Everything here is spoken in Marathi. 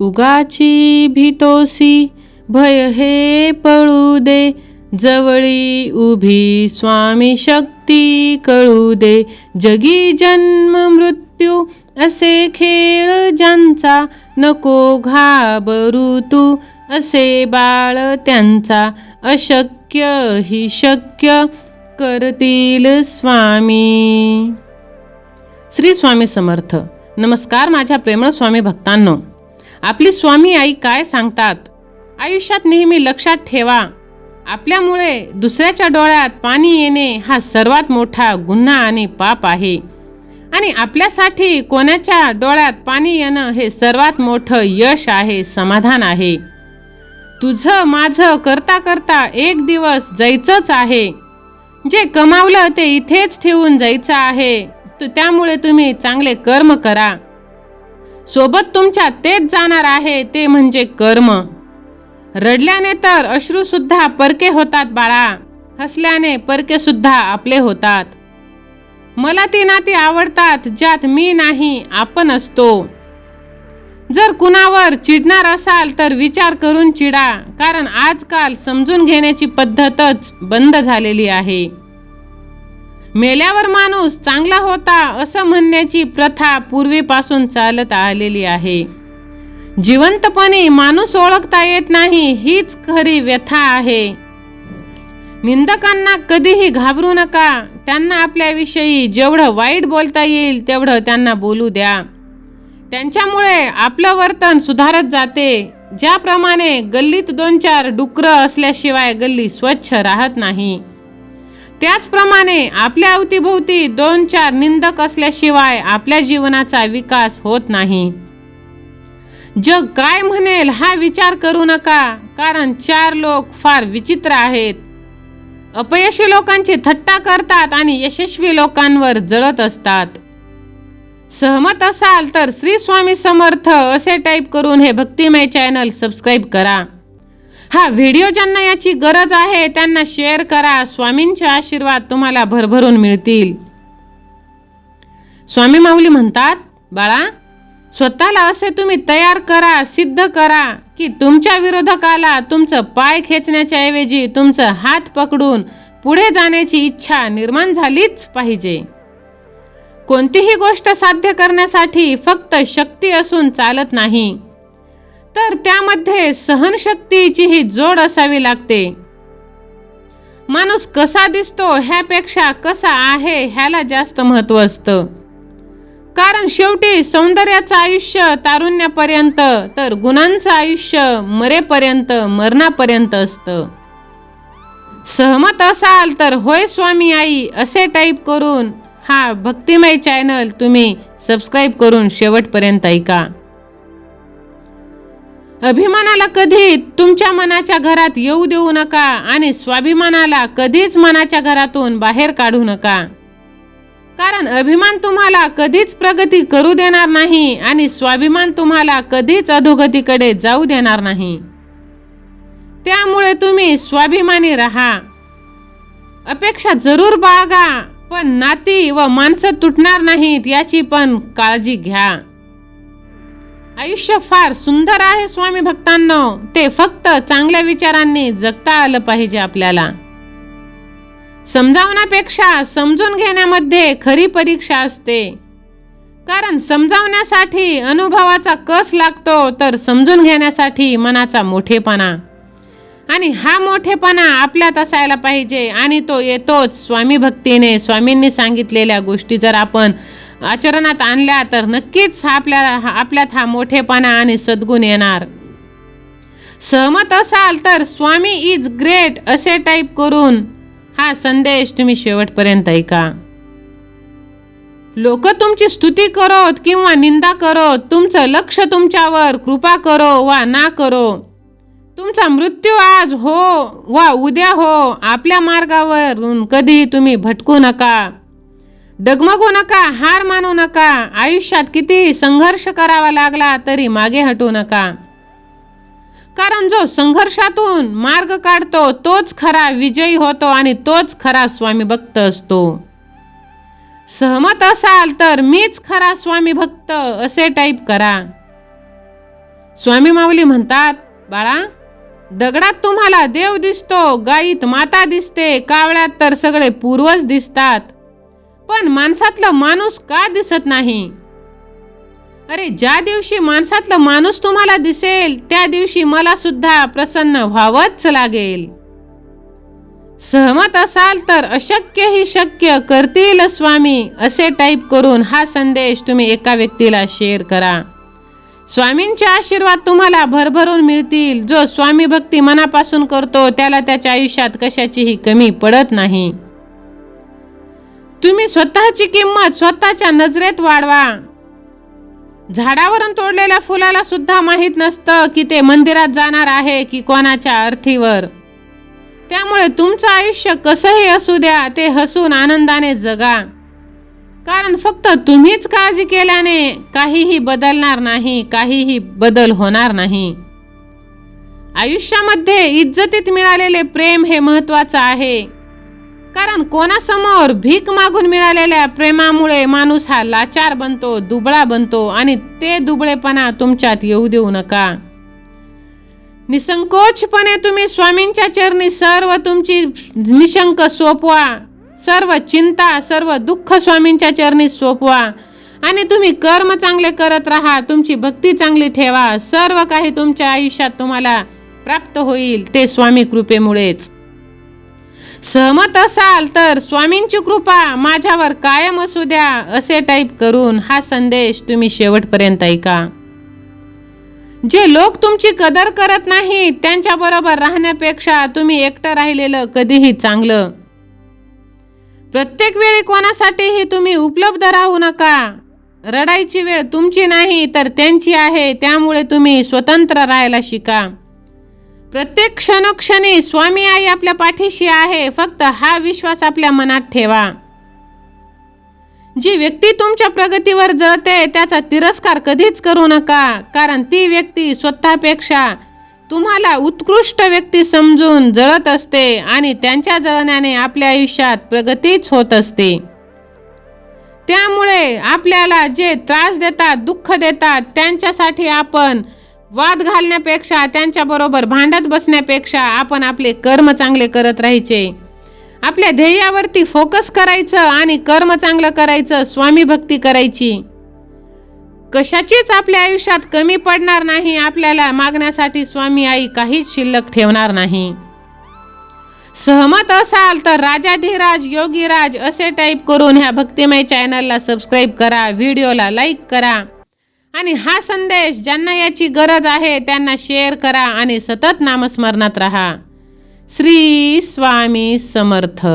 उगाची भीतोसी भय हे पळू दे. जवळी उभी स्वामी शक्ती कळू दे. जगी जन्म मृत्यू असे खेळ ज्यांचा नको घाबरू तू. असे बाळ त्यांचा अशक्य ही शक्य करतील स्वामी. श्री स्वामी समर्थ. नमस्कार माझ्या प्रेमळ स्वामी भक्तांनो. आपली स्वामी आई काय सांगतात? आयुष्यात नेहमी लक्षात ठेवा. आपल्यामुळे दुसऱ्याच्या डोळ्यात पाणी येणे हा सर्वात मोठा गुन्हा आणि पाप आहे. आणि आपल्यासाठी कोणाच्या डोळ्यात पाणी येणं हे सर्वात मोठं यश आहे समाधान आहे. तुझं माझं करता करता एक दिवस जायचंच आहे. जे कमावलं ते इथेच ठेवून जायचं आहे. तर त्यामुळे तुम्ही चांगले कर्म करा. सोबत तुमच्या तेच जाणार आहे ते म्हणजे कर्म. रडल्याने तर अश्रू सुद्धा परके होतात बाळा. हसल्याने परके सुद्धा आपले होतात. मला ती नाती आवडतात ज्यात मी नाही आपण असतो. जर कुणावर चिडणार असाल तर विचार करून चिडा कारण आजकाल समजून घेण्याची पद्धतच बंद झालेली आहे. मेल्यावर माणूस चांगला होता असं म्हणण्याची प्रथा पूर्वीपासून चालत आलेली आहे. जिवंतपणे माणूस ओळखता येत नाही हीच खरी व्यथा आहे. निंदकांना कधीही घाबरू नका त्यांना आपल्याविषयी जेवढं वाईट बोलता येईल तेवढं त्यांना बोलू द्या. त्यांच्यामुळे आपलं वर्तन सुधारत जाते ज्याप्रमाणे गल्लीत दोन चार डुकरं असल्याशिवाय गल्ली स्वच्छ राहत नाही. त्याचप्रमाणे आपल्या अवतीभोवती दोन चार निंदक असल्याशिवाय आपल्या जीवनाचा विकास होत नाही. जग काय म्हणेल हा विचार करू नका कारण चार लोक फार विचित्र आहेत. अपयशी लोकांची थट्टा करतात आणि यशस्वी लोकांवर जळत असतात. सहमत असाल तर श्री स्वामी समर्थ असे टाईप करून हे भक्तिमय चॅनल सबस्क्राईब करा. हा व्हिडिओ ज्यांना याची गरज आहे त्यांना शेअर करा. स्वामींचे आशीर्वाद तुम्हाला भरभरून मिळतील. स्वामी माऊली म्हणतात बाळा स्वतःला असे तुम्ही तयार करा सिद्ध करा की तुमच्या विरोधकाला तुमचं पाय खेचण्याच्या ऐवजी तुमचं हात पकडून पुढे जाण्याची इच्छा निर्माण झालीच पाहिजे. कोणतीही गोष्ट साध्य करण्यासाठी फक्त शक्ती असून चालत नाही. तर त्यामध्ये सहनशक्तीचीही जोड असावी लागते. माणूस कसा दिसतो ह्यापेक्षा कसा आहे ह्याला जास्त महत्त्व असतं. कारण शेवटी सौंदर्याचं आयुष्य तारुण्यापर्यंत तर गुणांचं आयुष्य मरेपर्यंत मरणापर्यंत असतं. सहमत असाल तर होय स्वामी आई असे टाईप करून हा भक्तिमय चॅनल तुम्ही सबस्क्राईब करून शेवटपर्यंत ऐका. अभिमानाला कधी तुमच्या मनाच्या घरात येऊ देऊ नका आणि स्वाभिमानाला कधीच मनाच्या घरातून बाहेर काढू नका. कारण अभिमान तुम्हाला कधीच प्रगती करू देणार नाही आणि स्वाभिमान तुम्हाला कधीच अधोगतीकडे जाऊ देणार नाही. त्यामुळे तुम्ही स्वाभिमानी राहा. अपेक्षा जरूर बाळगा पण नाती व माणसं तुटणार नाहीत याची पण काळजी घ्या. आयुष्य फार सुंदर आहे स्वामी भक्तांनो. ते फक्त चांगल्या विचारांनी जगता आलं पाहिजे आपल्याला. समजावण्यापेक्षा समजून घेण्यामध्ये खरी परीक्षा असते. कारण समजावण्यासाठी अनुभवाचा कस लागतो तर समजून घेण्यासाठी मनाचा मोठेपणा. आणि हा मोठेपणा आपल्यात असायला पाहिजे आणि तो येतोच स्वामी भक्तीने स्वामींनी सांगितलेल्या गोष्टी जर आपण आचरणात आणल्या तर नक्कीच हा आपल्याला हा- आपल्यात हा मोठेपणा आणि सद्गुण येणार. सहमत असाल तर स्वामी इज ग्रेट असे टाईप करून हा संदेश तुम्ही शेवटपर्यंत ऐका. लोक तुमची स्तुती करोत किंवा निंदा करोत तुमचं लक्ष तुमच्यावर कृपा करो वा ना करो तुमचा मृत्यू आज हो वा उद्या हो आपल्या मार्गावरून कधीही तुम्ही भटकू नका. डगमगू नका हार मानू नका आयुष्यात कितीही संघर्ष करावा लागला तरी मागे हटू नका. कारण जो संघर्षातून मार्ग काढतो तोच खरा विजयी होतो आणि तोच खरा स्वामी भक्त असतो. सहमत असाल तर मीच खरा स्वामी भक्त असे टाईप करा. स्वामी माऊली म्हणतात बाळा दगडात तुम्हाला देव दिसतो गाईत माता दिसते कावळ्यात तर सगळे पूर्वज दिसतात. पण माणसातलं माणूस का दिसत नाही? अरे ज्या दिवशी माणसातलं माणूस तुम्हाला दिसेल त्या दिवशी मला सुद्धा प्रसन्न व्हावंच लागेल. सहमत असाल तर अशक्य ही शक्य करतील स्वामी असे टाईप करून हा संदेश तुम्ही एका व्यक्तीला शेअर करा. स्वामींचे आशीर्वाद तुम्हाला भरभरून मिळतील. जो स्वामी भक्ती मनापासून करतो त्याला त्याच्या आयुष्यात कशाचीही कमी पडत नाही. तुम्ही स्वतःची किंमत स्वतःच्या नजरेत वाढवा. झाडावरून तोडलेल्या फुलाला सुद्धा माहीत नसतं की ते मंदिरात जाणार आहे की कोणाच्या अर्थीवर. त्यामुळे तुमचं आयुष्य कसंही असू द्या ते हसून आनंदाने जगा. कारण फक्त तुम्हीच काळजी केल्याने काहीही बदलणार नाही काहीही बदल होणार नाही. आयुष्यामध्ये इज्जतीत मिळालेले प्रेम हे महत्वाचं आहे. कारण कोणासमोर भीक मागून मिळालेल्या प्रेमामुळे माणूस हा लाचार बनतो दुबळा बनतो आणि ते दुबळेपणा तुमच्यात येऊ देऊ नका. निसंकोचपणे तुम्ही स्वामींच्या चरणी सर्व तुमची निशंक सोपवा सर्व चिंता सर्व दुःख स्वामींच्या चरणी सोपवा आणि तुम्ही कर्म चांगले करत राहा तुमची भक्ती चांगली ठेवा सर्व काही तुमच्या आयुष्यात तुम्हाला प्राप्त होईल ते स्वामी कृपेमुळेच. सहमत असाल तर स्वामींची कृपा माझ्यावर कायम असू द्या असे टाईप करून हा संदेश तुम्ही शेवटपर्यंत ऐका. जे लोक तुमची कदर करत नाही त्यांच्या बरोबर राहण्यापेक्षा तुम्ही एकटं राहिलेलं कधीही चांगलं. प्रत्येक वेळी कोणासाठीही तुम्ही उपलब्ध राहू नका. रडायची वेळ तुमची नाही तर त्यांची आहे त्यामुळे तुम्ही स्वतंत्र राहायला शिका. प्रत्येक क्षणोक्षणी स्वामी आई आपल्या पाठीशी आहे. फक्त हा विश्वास आपल्या मनात ठेवा. जी व्यक्ती तुमच्या प्रगतीवर जळते त्याचा तिरस्कार कधीच करू नका. कारण ती व्यक्ती स्वतःपेक्षा तुम्हाला उत्कृष्ट व्यक्ती समजून जळत असते आणि त्यांच्या जळण्याने आपल्या आयुष्यात प्रगतीच होत असते. त्यामुळे आपल्याला जे त्रास देतात दुःख देतात त्यांच्यासाठी आपण वाद घालण्यापेक्षा त्यांच्याबरोबर भांडत बसण्यापेक्षा आपण आपले कर्म चांगले करत राहायचे. आपल्या ध्येयावरती फोकस करायचं आणि कर्म चांगलं करायचं स्वामी भक्ती करायची. कशाचीच आपल्या आयुष्यात कमी पडणार नाही आपल्याला मागण्यासाठी स्वामी आई काहीच शिल्लक ठेवणार नाही. सहमत असाल तर राजाधिराज योगीराज असे टाईप करून ह्या भक्तिमय चॅनलला सबस्क्राईब करा व्हिडिओला लाईक करा. आणि हा संदेश ज्यांना याची गरज आहे त्यांना शेअर करा आणि सतत नामस्मरणात राहा. श्री स्वामी समर्थ.